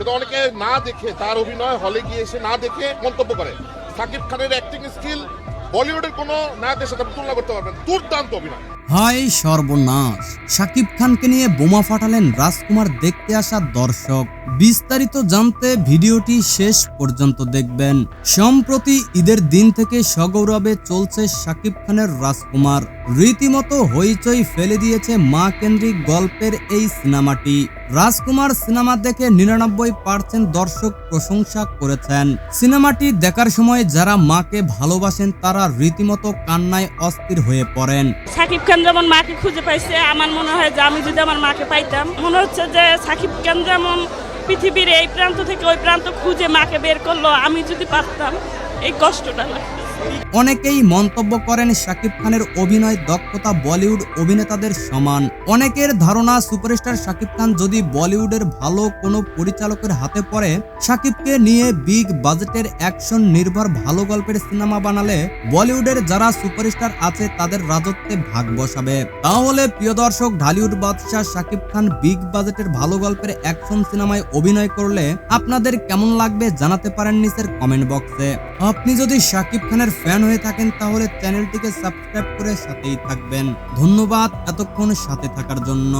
কিন্তু অনেকে না দেখে তার অভিনয় হলে গিয়ে এসে না দেখে মন্তব্য করে। সাকিব খানের অ্যাক্টিং স্কিল বলিউডের কোনো নায়কের সাথে তুলনা করতে পারবেন দুর্দান্ত অভিনয়। হায় সর্বনাশ। শাকিব খানকে নিয়ে বোমা ফাটালেন রাজকুমার দেখতে আসা দর্শক। বিস্তারিত জানতে ভিডিওটি শেষ পর্যন্ত দেখবেন। সম্প্রতি ঈদের দিন থেকে সগৌরবে চলছে শাকিব খানের রাজকুমার। রীতিমতো হইচই ফেলে দিয়েছে মা কেন্দ্রিক গল্পের এই সিনেমাটি। রাজকুমার সিনেমা দেখে নিরানব্বই পার্সেন্ট দর্শক প্রশংসা করেছেন। সিনেমাটি দেখার সময় যারা মাকে ভালোবাসেন তারা রীতিমতো কান্নায় অস্থির হয়ে পড়েন। খান যেমন মাকে খুঁজে পাইছে, আমার মনে হয় যে আমি যদি আমার মাকে পাইতাম, মনে হচ্ছে যে সাকিব কেন যেমন পৃথিবীর এই প্রান্ত থেকে ওই প্রান্ত খুঁজে মাকে বের করল, আমি যদি পারতাম। এই কষ্টটা অনেকেই মন্তব্য করেন শাকিব খানের অভিনয় দক্ষতা বলিউড অভিনেতাদের সমান। অনেকের ধারণা সুপারস্টার শাকিব খান যদি বলিউডের ভালো কোনো পরিচালকের হাতে পড়ে, শাকিবকে নিয়ে বিগ বাজেটের অ্যাকশন নির্ভর ভালো গল্পের সিনেমা বানালে বলিউডের যারা সুপারস্টার আছে তাদের রাজত্বে ভাগ বসাবে। তাহলে প্রিয় দর্শক, ঢালিউড বাদশাহ শাকিব খান বিগ বাজেটের ভালো গল্পের অ্যাকশন সিনেমায় অভিনয় করলে আপনাদের কেমন লাগবে জানাতে পারেন নিচের কমেন্ট বক্সে। আপনি যদি শাকিব খানের ফ্যান হয়ে থাকেন, তাহলে চ্যানেলটিকে সাবস্ক্রাইব করে সাথেই থাকবেন। ধন্যবাদ এতক্ষণ সাথে থাকার জন্য।